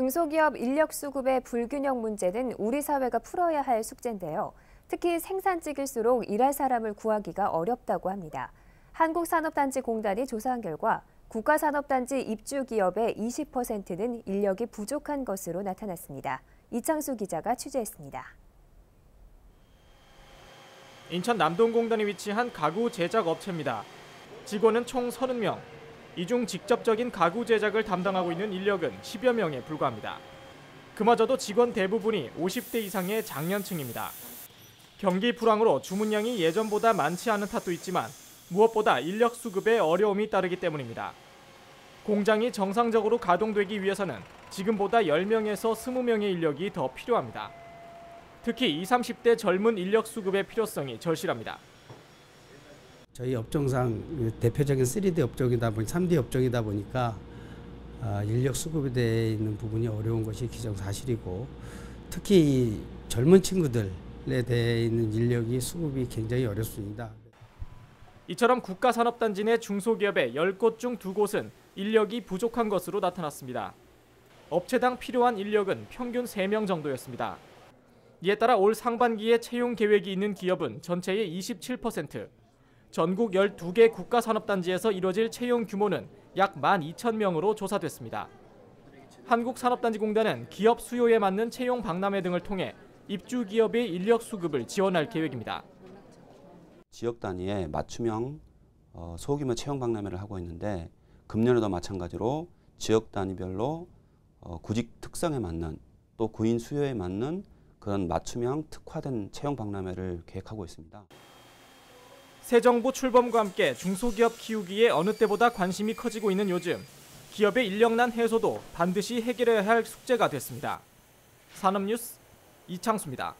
중소기업 인력 수급의 불균형 문제는 우리 사회가 풀어야 할 숙제인데요. 특히 생산직일수록 일할 사람을 구하기가 어렵다고 합니다. 한국산업단지공단이 조사한 결과 국가산업단지 입주 기업의 20%는 인력이 부족한 것으로 나타났습니다. 이창수 기자가 취재했습니다. 인천 남동공단에 위치한 가구 제작 업체입니다. 직원은 총 30명. 이 중 직접적인 가구 제작을 담당하고 있는 인력은 10여 명에 불과합니다. 그마저도 직원 대부분이 50대 이상의 장년층입니다. 경기 불황으로 주문량이 예전보다 많지 않은 탓도 있지만 무엇보다 인력 수급에 어려움이 따르기 때문입니다. 공장이 정상적으로 가동되기 위해서는 지금보다 10명에서 20명의 인력이 더 필요합니다. 특히 20, 30대 젊은 인력 수급의 필요성이 절실합니다. 저희 업종상 대표적인 3D 업종이다 보니 3D 업종이다 보니까 아, 인력 수급에 대해 있는 부분이 어려운 것이 기정사실이고 특히 젊은 친구들에 대해 있는 인력이 수급이 굉장히 어렵습니다. 이처럼 국가산업단지 내 중소기업의 10곳 중 2곳은 인력이 부족한 것으로 나타났습니다. 업체당 필요한 인력은 평균 3명 정도였습니다. 이에 따라 올 상반기에 채용 계획이 있는 기업은 전체의 27%, 전국 12개 국가산업단지에서 이뤄질 채용 규모는 약 12,000명으로 조사됐습니다. 한국산업단지공단은 기업 수요에 맞는 채용 박람회 등을 통해 입주 기업의 인력 수급을 지원할 계획입니다. 지역 단위의 맞춤형 어, 소규모 채용 박람회를 하고 있는데 금년에도 마찬가지로 지역 단위별로 어, 구직 특성에 맞는 또 구인 수요에 맞는 그런 맞춤형 특화된 채용 박람회를 계획하고 있습니다. 새 정부 출범과 함께 중소기업 키우기에 어느 때보다 관심이 커지고 있는 요즘 기업의 인력난 해소도 반드시 해결해야 할 숙제가 됐습니다. 산업뉴스 이창수입니다.